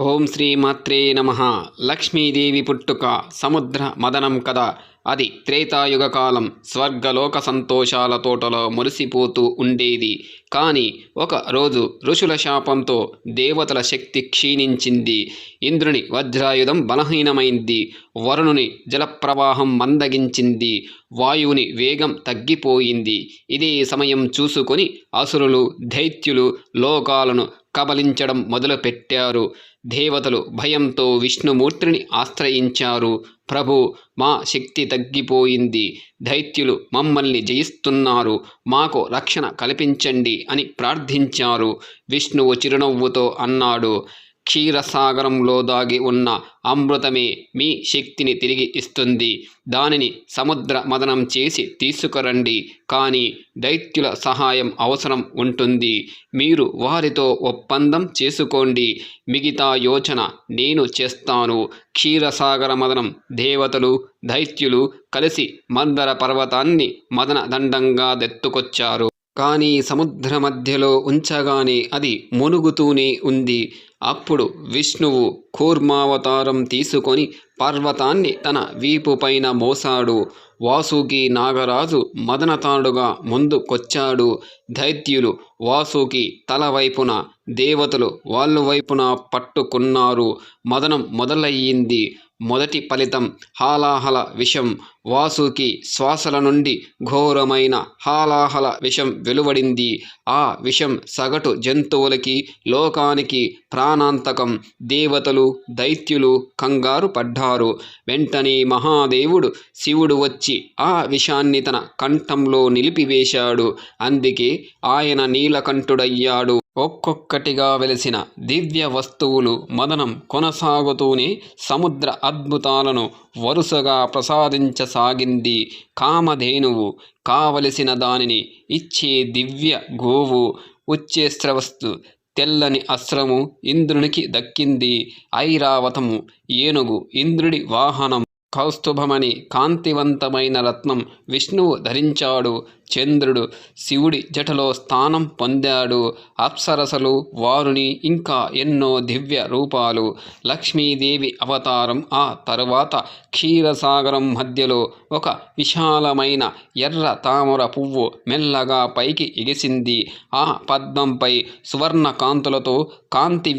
ఓం శ్రీమాత్రే నమ. లక్ష్మీదేవి పుట్టుక సముద్ర మదనం కథ. అది త్రేతాయుగ కాలం స్వర్గలోక సంతోషాల తోటలో మురిసిపోతూ ఉండేది. కానీ ఒక రోజు ఋషుల శాపంతో దేవతల శక్తి క్షీణించింది. ఇంద్రుని వజ్రాయుధం బలహీనమైంది. వరుణుని జలప్రవాహం మందగించింది. వాయువుని వేగం తగ్గిపోయింది. ఇదే సమయం చూసుకొని అసురులు దైత్యులు లోకాలను కబలించడం మొదలుపెట్టారు. దేవతలు భయంతో విష్ణుమూర్తిని ఆశ్రయించారు. ప్రభు మా శక్తి తగ్గిపోయింది. దైత్యులు మమ్మల్ని జయిస్తున్నారు. మాకు రక్షణ కల్పించండి అని ప్రార్థించారు. విష్ణువు చిరునవ్వుతో అన్నాడు. క్షీరసాగరంలో దాగి ఉన్న అమృతమే మీ శక్తిని తిరిగి ఇస్తుంది. దానిని సముద్ర మదనం చేసి తీసుకురండి. కానీ దైత్యుల సహాయం అవసరం ఉంటుంది. మీరు వారితో ఒప్పందం చేసుకోండి. మిగతా యోచన నేను చేస్తాను. క్షీరసాగర మదనం దేవతలు దైత్యులు కలిసి మందర పర్వతాన్ని మదన దండంగా దెత్తుకొచ్చారు. కానీ సముద్ర మధ్యలో ఉంచగానే అది మునుగుతూనే ఉంది. అప్పుడు విష్ణువు కూర్మావతారం తీసుకొని పర్వతాన్ని తన వీపుపైన మోసాడు. వాసుకి నాగరాజు మదనతాడుగా ముందుకొచ్చాడు దైత్యులు వాసుకి తల వైపున దేవతలు వాళ్ళ వైపున పట్టుకున్నారు. మదనం మొదలయ్యింది. మొదటి ఫలితం హాలాహల విషం. వాసుకి శ్వాసల నుండి ఘోరమైన హాలాహల విషం వెలువడింది. ఆ విషం సగటు జంతువులకి లోకానికి ప్రాణాంతకం. దేవతలు దైత్యులు కంగారు పడ్డారు. వెంటనే మహాదేవుడు శివుడు వచ్చి ఆ విషాన్ని తన కంఠంలో నిలిపివేశాడు. అందుకే ఆయన నీలకంఠుడయ్యాడు. ఒక్కొక్కటిగా వెలిసిన దివ్య వస్తువులు మదనం కొనసాగుతూనే సముద్ర అద్భుతాలను వరుసగా ప్రసాదించసాగింది కామధేనువు. కావలసిన దానిని ఇచ్చే దివ్య గోవు ఉచ్చేస్రవస్తు తెల్లని అస్త్రము ఇంద్రునికి దక్కింది. ఐరావతము ఏనుగు ఇంద్రుడి వాహనం కౌస్తుభమని కాంతివంతమైన రత్నం విష్ణువు ధరించాడు. చంద్రుడు శివుడి జటలో స్థానం పొందాడు. అప్సరసలు వారుని ఇంకా ఎన్నో దివ్య రూపాలు. లక్ష్మీదేవి అవతారం ఆ తరువాత క్షీరసాగరం మధ్యలో ఒక విశాలమైన ఎర్ర తామర పువ్వు మెల్లగా పైకి ఎగిసింది. ఆ పద్మంపై సువర్ణ కాంతులతో కాంతి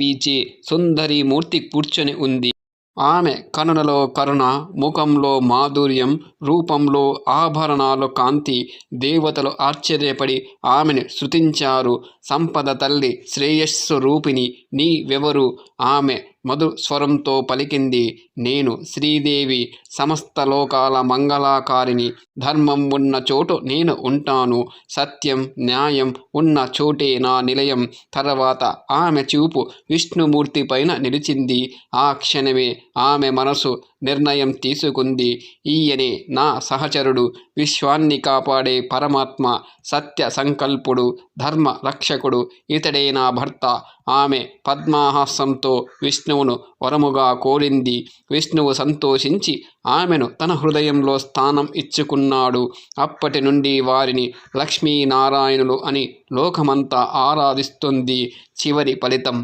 సుందరి మూర్తి కూర్చొని ఉంది. ఆమె కనులలో కరుణ ముఖంలో మాధుర్యం రూపంలో ఆభరణాలు కాంతి దేవతలు ఆశ్చర్యపడి ఆమెను శృతించారు. సంపద తల్లి శ్రేయస్సు రూపిణి నీవెవరు? ఆమె మధు స్వరంతో పలికింది నేను శ్రీదేవి సమస్త లోకాల మంగళాకారిణి. ధర్మం ఉన్న చోటు నేను ఉంటాను సత్యం న్యాయం ఉన్న చోటే నా నిలయం. తర్వాత ఆమె చూపు విష్ణుమూర్తి పైన నిలిచింది. ఆ క్షణమే ఆమె మనసు నిర్ణయం తీసుకుంది. ఈయనే నా సహచరుడు విశ్వాన్ని కాపాడే పరమాత్మ సత్య సంకల్పుడు ధర్మ రక్షకుడు. ఇతడే నా భర్త. ఆమె పద్మాహాసంతో విష్ణు విష్ణువును వరముగా కోరింది. విష్ణువు సంతోషించి ఆమెను తన హృదయంలో స్థానం ఇచ్చుకున్నాడు. అప్పటి నుండి వారిని లక్ష్మీనారాయణులు అని లోకమంతా ఆరాధిస్తుంది. చివరి ఫలితం.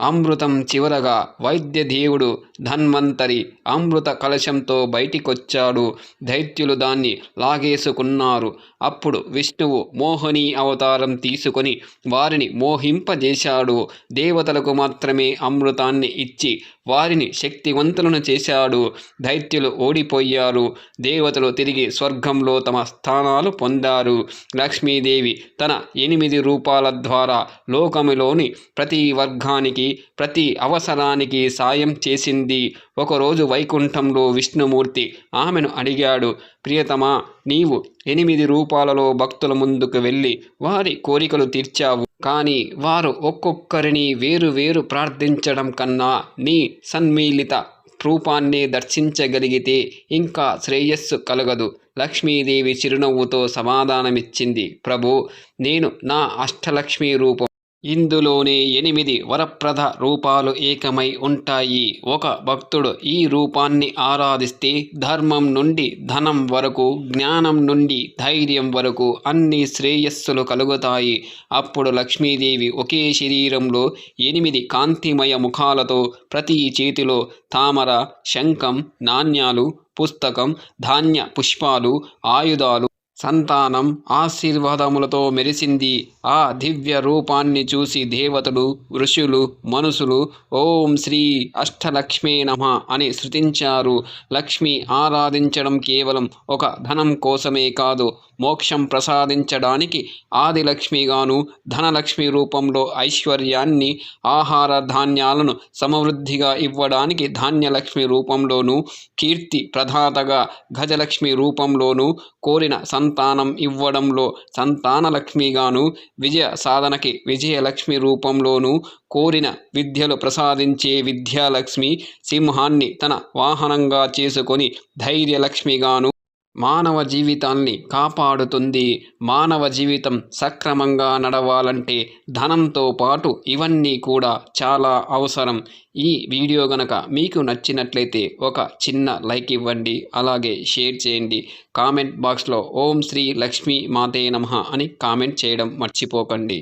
అమృతం చివరగా వైద్యదేవుడు ధన్వంతరి అమృత కలశంతో బయటికొచ్చాడు. దైత్యులు దాన్ని లాగేసుకున్నారు. అప్పుడు విష్ణువు మోహిని అవతారం తీసుకొని వారిని మోహింపజేశాడు. దేవతలకు మాత్రమే అమృతాన్ని ఇచ్చి వారిని శక్తివంతులను చేశాడు. దైత్యులు ఓడిపోయారు. దేవతలు తిరిగి స్వర్గంలో తమ స్థానాలు పొందారు. లక్ష్మీదేవి తన ఎనిమిది రూపాల ద్వారా లోకములోని ప్రతి వర్గానికి ప్రతి అవసరానికి సాయం చేసింది. ఒకరోజు వైకుంఠంలో విష్ణుమూర్తి ఆమెను అడిగాడు ప్రియతమా నీవు ఎనిమిది రూపాలలో భక్తుల ముందుకు వెళ్ళి వారి కోరికలు తీర్చావు. కానీ వారు ఒక్కొక్కరిని వేరు వేరు ప్రార్థించడం కన్నా నీ సన్మీలిత రూపాన్ని దర్శించగలిగితే ఇంకా శ్రేయస్సు కలగదు. లక్ష్మీదేవి చిరునవ్వుతో సమాధానమిచ్చింది ప్రభు నేను నా అష్టలక్ష్మి రూపం ఇందులోనే ఎనిమిది వరప్రద రూపాలు ఏకమై ఉంటాయి. ఒక భక్తుడు ఈ రూపాన్ని ఆరాధిస్తే ధర్మం నుండి ధనం వరకు జ్ఞానం నుండి ధైర్యం వరకు అన్ని శ్రేయస్సులు కలుగుతాయి. అప్పుడు లక్ష్మీదేవి ఒకే శరీరంలో ఎనిమిది కాంతిమయ ముఖాలతో ప్రతి చేతిలో తామర శంఖం నాణ్యాలు పుస్తకం ధాన్య పుష్పాలు ఆయుధాలు సంతానం ఆశీర్వాదములతో మెరిసింది. ఆ దివ్య రూపాన్ని చూసి దేవతలు ఋషులు మనుషులు ఓం శ్రీ అష్టలక్ష్మీ నమ అని శృతించారు. లక్ష్మి ఆరాధించడం కేవలం ఒక ధనం కోసమే కాదు మోక్షం ప్రసాదించడానికి ఆదిలక్ష్మిగాను ధనలక్ష్మి రూపంలో ఐశ్వర్యాన్ని ఆహార ధాన్యాలను సమవృద్ధిగా ఇవ్వడానికి ధాన్యలక్ష్మి రూపంలోనూ కీర్తి ప్రధాతగా గజలక్ష్మి రూపంలోనూ కోరిన సంతానం ఇవ్వడంలో సంతానలక్ష్మిగాను విజయ సాధనకి విజయలక్ష్మి రూపంలోనూ కోరిన విద్యలు ప్రసాదించే విద్యాలక్ష్మి సింహాన్ని తన వాహనంగా చేసుకొని ధైర్యలక్ష్మిగాను మానవ జీవితాన్ని కాపాడుతుంది. మానవ జీవితం సక్రమంగా నడవాలంటే ధనంతో పాటు ఇవన్నీ కూడా చాలా అవసరం. ఈ వీడియో గనక మీకు నచ్చినట్లయితే ఒక చిన్న లైక్ ఇవ్వండి. అలాగే షేర్ చేయండి. కామెంట్ బాక్స్లో ఓం శ్రీ లక్ష్మీ మాతే నమ అని కామెంట్ చేయడం మర్చిపోకండి.